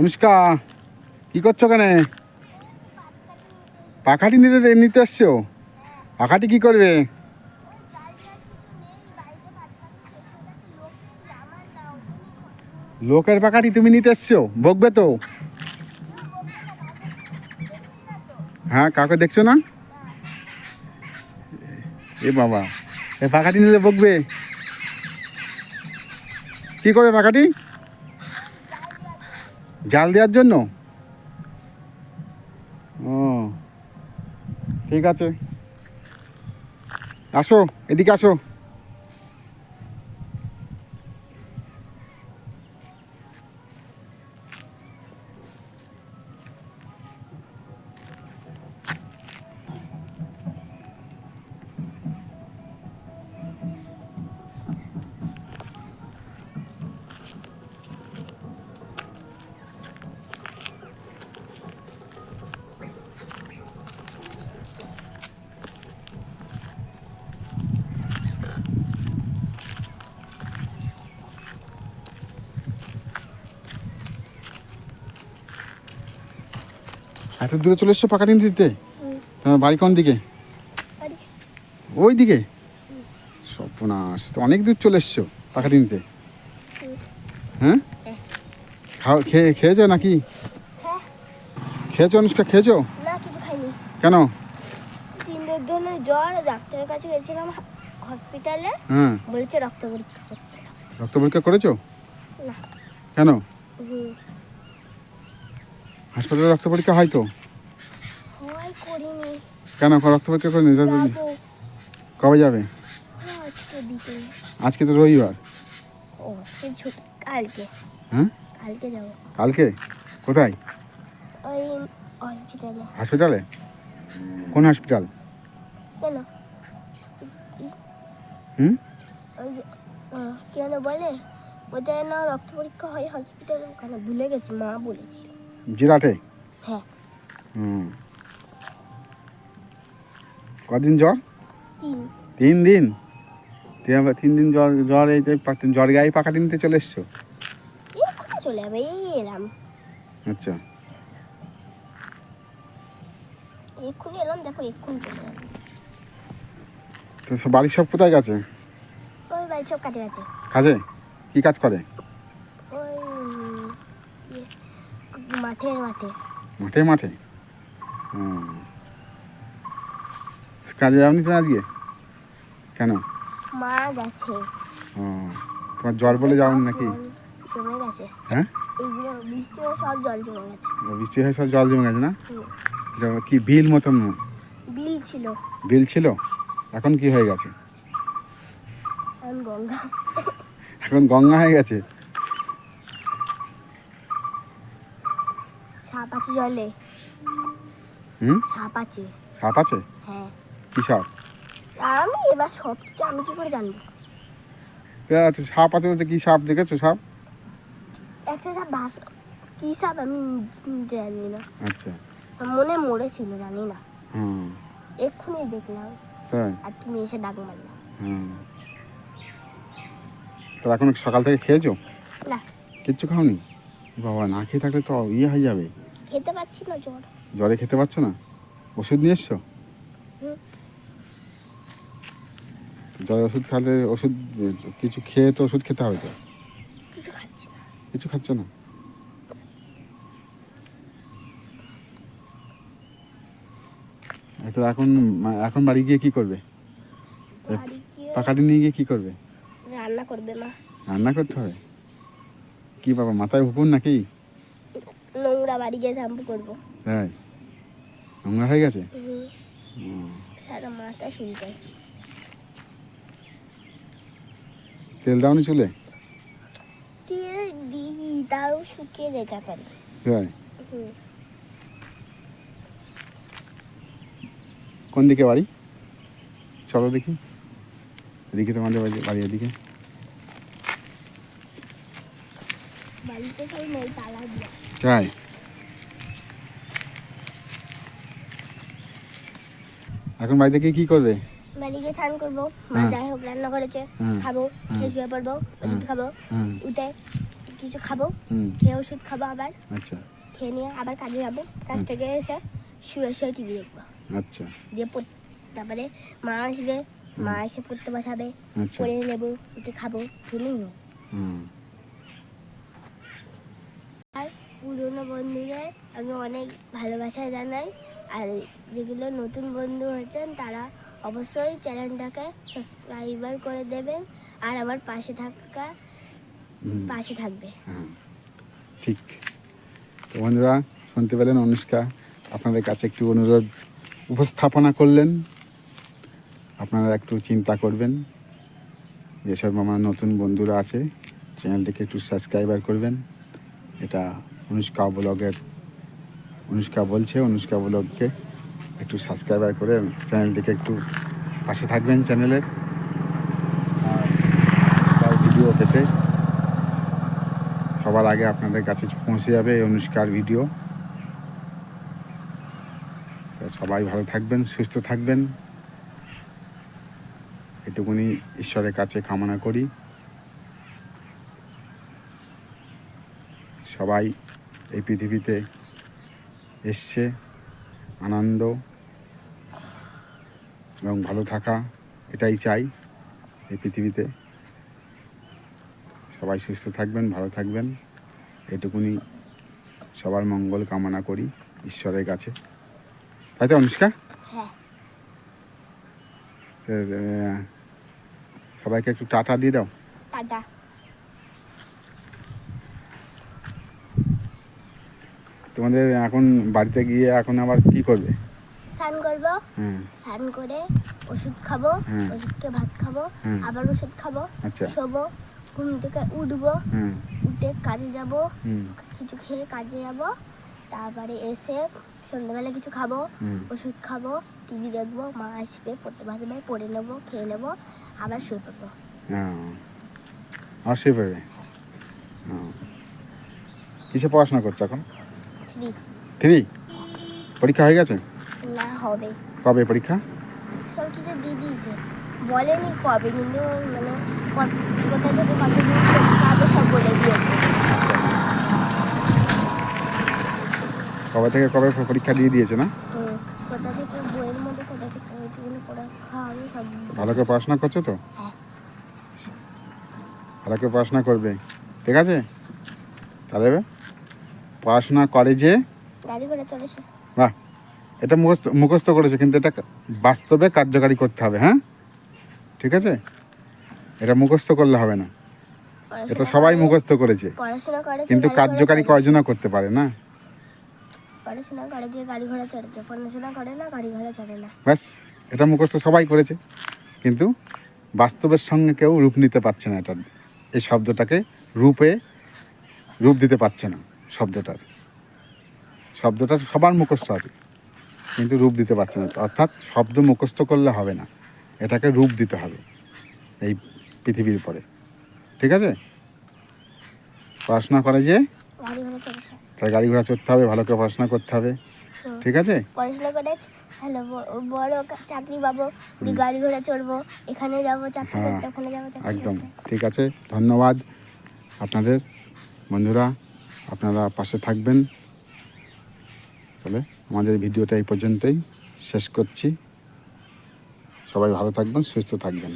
অনুষ্কা, কি করছ কেন পাখাটি নিতে নিতে এসছো পাখাটি কি করবে? লোকের পাখাটি তুমি নিতে এসছো বকবে তো? হ্যাঁ কাউকে দেখছ না? এ বাবা, এ পাখাটি নিলে বকবে। কি করবে পাখাটি? জাল দেওয়ার জন্য? ও ঠিক আছে। আসো এদিকে আসো। এত দূরে চলে এসছো পাখাটি নিতে দিতে তোমার বাড়ি কোন দিকে? ওই দিকে? সর্বনাশ তো অনেক দূর চলে এসছো পাখাটি নিতে হ্যাঁ। খাও খেয়ে খেয়েছো নাকি? হ্যাঁ। খেয়েছো অনুষ্কা খেয়েছো? কেন? তিন দিন ধরে জ্বর ডাক্তারের কাছে গেছিলাম হসপিটালে। হ্যাঁ। বলেছে রক্ত পরীক্ষা করতে রক্ত পরীক্ষা করেছ? না। কেন? হুম। হাসপাতালে রক্ত পরীক্ষা হয় তো? কেন? রক্ত পরীক্ষা করে যাব। কবে যাবে? আজকে তো রবিবার। কালকে। হ্যাঁ? কালকে যাব। কালকে? কোথায়? ওই হসপিটালে হসপিটালে কোন হসপিটাল কেন? হুম? কেন বলে? ওদের না রক্ত পরীক্ষা হয় হসপিটালে ওখানে ভুলে গেছি মা বলেছিল। জিরাটে? হ্যাঁ। হুম। কদিন জ্বর? তিন। দিন? তুই আবার তিন দিন জ্বর জ্বর এই জ্বর গায়ে পাকাটি নিতে চলে এসছো? এক্ষুনি চলে যাবে এই এলাম। আচ্ছা। এক্ষুনি এলাম দেখো এক্ষুনি চলে যাবে তো সব বাড়ির সব কোথায় গেছে? ওই বাড়ি সব কাছে কাজে? কি কাজ করে ওই উম, ইয়ে, মাঠের মাঠে। মাঠে? মাঠে। কাজে যাবনি তো আজকে? কেন? মা গেছে। ও তোমার জ্বর বলে যাওনি নাকি? জমে গেছে। হ্যাঁ? বৃষ্টি হয়ে সব জল জমে গেছে। বৃষ্টি হয়ে সব জল জমে গেছে না? হুম। কি বিল মতন? বিল ছিল। বিল ছিল? এখন কি হয়ে গেছে? গঙ্গা। এখন গঙ্গা হয়ে গেছে? সাপ আছে জলে। হুম? সাপ আছে সাপ আছে হ্যাঁ। কি সাপ আমি এবার সব কিছু আমি কি করে জানব? আচ্ছা, সাপ আছে বলতে কি সাপ দেখেছ সাপ? একটা সাপ ভাস কি সাপ আমি জানি না। আচ্ছা। মনে মরেছিল জানি না। হুম। এক্ষুনি দেখলাম। তাই? আর তুমি এসে ডাক মারলাম হুম। তো এখন সকাল থেকে খেয়েছো? না। কিচ্ছু খাওনি? বাবা না খেয়ে থাকলে তো ইয়ে হয়ে যাবে। খেতে পাচ্ছি না জ্বর। জ্বরে খেতে পারছ না? ওষুধ নিয়ে এসছো? হুম। জ্বরের ওষুধ খেলে ওষুধ কিছু খেয়ে তো ওষুধ খেতে হবে তো? কিছু খাচ্ছি না। কিছু খাচ্ছ না? এই তো এখন এখন বাড়ি গিয়ে কি করবে? পাখাটি নিয়ে গিয়ে কি করবে? রান্না করবে মা। রান্না করতে হবে? কি বাবা মাথায় হুকুন নাকি? নোংরা বাড়ি গিয়ে শ্যাম্পু করব। তাই? নোংরা হয়ে গেছে। সারা মাথা তেল দাওনি চুলে? তেল দিই তাও শুকিয়ে পারি তাই? কোন দিকে বাড়ি? চলো দেখি। এদিকে তোমাদের বাড়ি বাড়ি এদিকে। বাড়িতে সব নেই তালা দিয়ে। তাই? এখন বাড়িতে গিয়ে কি করবে? বাড়ি গিয়ে স্নান করব। মা হ্যাঁ। যাই হোক রান্না করেছে। খাব খেয়ে শুয়ে পড়ব ওষুধ খাব উঠে কিছু খাব খেয়ে ওষুধ খাব আবার। আচ্ছা। খেয়ে নিয়ে আবার কাজে যাব। কাজ থেকে এসে শুয়ে শুয়ে টিভি দেখব। আচ্ছা। দিয়ে তারপরে মা আসবে মা এসে পড়তে বসাবে আচ্ছা। পড়ে নেব একটু খাব খেয়ে নেব। আর পুরনো বন্ধুদের আমি অনেক ভালোবাসা জানাই। আর যেগুলো নতুন বন্ধু হয়েছেন তারা অবশ্যই চ্যানেলটাকে সাবস্ক্রাইবার করে দেবেন আর আমার পাশে থাকা পাশে থাকবে। হ্যাঁ। ঠিক। তো বন্ধুরা শুনতে পেলেন অনুষ্কা। আপনাদের কাছে একটু অনুরোধ উপস্থাপনা করলেন। আপনারা একটু চিন্তা করবেন। যেসব আমার নতুন বন্ধুরা আছে চ্যানেলটিকে একটু সাবস্ক্রাইবার করবেন। এটা অনুষ্কা ব্লগের অনুষ্কা বলছে, অনুষ্কা ব্লগকে একটু সাবস্ক্রাইবার করে চ্যানেলটিকে একটু পাশে থাকবেন চ্যানেলের আর ভিডিও পেতে সবার আগে আপনাদের কাছে পৌঁছে যাবে এই অনুষ্কার ভিডিও সবাই ভালো থাকবেন, সুস্থ থাকবেন। এটুকুনি ঈশ্বরের কাছে কামনা করি। সবাই এই পৃথিবীতে এসছে আনন্দ এবং ভালো থাকা এটাই চাই এই পৃথিবীতে। সবাই সুস্থ থাকবেন ভালো থাকবেন। এটুকুনি সবার মঙ্গল কামনা করি ঈশ্বরের কাছে। তাই তো অনুষ্কা? হ্যাঁ। সবাইকে একটু টাটা দিয়ে দাও। টাটা। তোমাদের এখন বাড়িতে গিয়ে এখন আবার কি করবে? স্নান করব হ্যাঁ। স্নান করে ওষুধ খাব হুম। ওষুধকে ভাত খাব আবার ওষুধ খাব আচ্ছা। শোবো ঘুম থেকে উঠবো উঠে কাজে যাব কিছু খেয়ে কাজে যাব তারপরে এসে সন্ধ্যাবেলা কিছু খাব ওষুধ খাব টিভি দেখব মা আসবে পড়তে বসবে পড়ে নেব খেয়ে নেব আবার শুয়ে পড়ব। হ্যাঁ। অবশ্যই পাবে হ্যাঁ। কিসে পড়াশোনা করছ এখন? থ্রি। পরীক্ষা হয়ে গেছে? না হবে। কবে পরীক্ষা? সব কিছু দিয়ে দিয়েছে। বলেনি কবে কিন্তু মানে কোথা থেকে কত দিন সব বলে দিয়েছে। কবে থেকে কবে পরীক্ষা দিয়ে দিয়েছে না? হুম, কোথা থেকে বইয়ের মধ্যে কোথা থেকে ভালো করে পড়াশোনা করছ তো? হ্যাঁ। ভালো করে পড়াশোনা করবে। ঠিক আছে? তাহলে পড়াশোনা করে যে বাহ এটা মুখস্থ মুখস্থ করেছে কিন্তু এটা বাস্তবে কার্যকারী করতে হবে হ্যাঁ? ঠিক আছে? এটা মুখস্থ করলে হবে না। এটা সবাই মুখস্থ করেছে। কিন্তু কার্যকারী। কয়জনা করতে পারে না? পড়াশোনা করে যে গাড়ি ঘোড়া চড়েছে পড়াশোনা করে না গাড়ি ঘোড়া চড়ে না। ব্যাস এটা মুখস্থ সবাই করেছে। কিন্তু বাস্তবের সঙ্গে কেউ রূপ নিতে পারছে না এটা এই শব্দটাকে রূপে রূপ দিতে পারছে না। শব্দটার শব্দটা সবার মুখস্থ আছে কিন্তু রূপ দিতে পারছে না। অর্থাৎ শব্দ মুখস্থ করলে হবে না এটাকে রূপ দিতে হবে এই পৃথিবীর পরে ঠিক আছে? পড়াশোনা করে যে? গাড়ি ঘোড়া চড়েছে তার গাড়ি ঘোড়া চড়তে হবে ভালো করে পড়াশোনা করতে হবে। ঠিক আছে? পড়াশোনা করে হ্যালো বড় চাকরি পাবো গাড়ি ঘোড়া চড়বো এখানে যাব চাকরি হ্যাঁ, করতে ওখানে যাব একদম। ঠিক আছে? ধন্যবাদ। আপনাদের বন্ধুরা আপনারা পাশে থাকবেন। তাহলে আমাদের ভিডিওটা এই পর্যন্তই। শেষ করছি। সবাই ভালো থাকবেন, সুস্থ থাকবেন।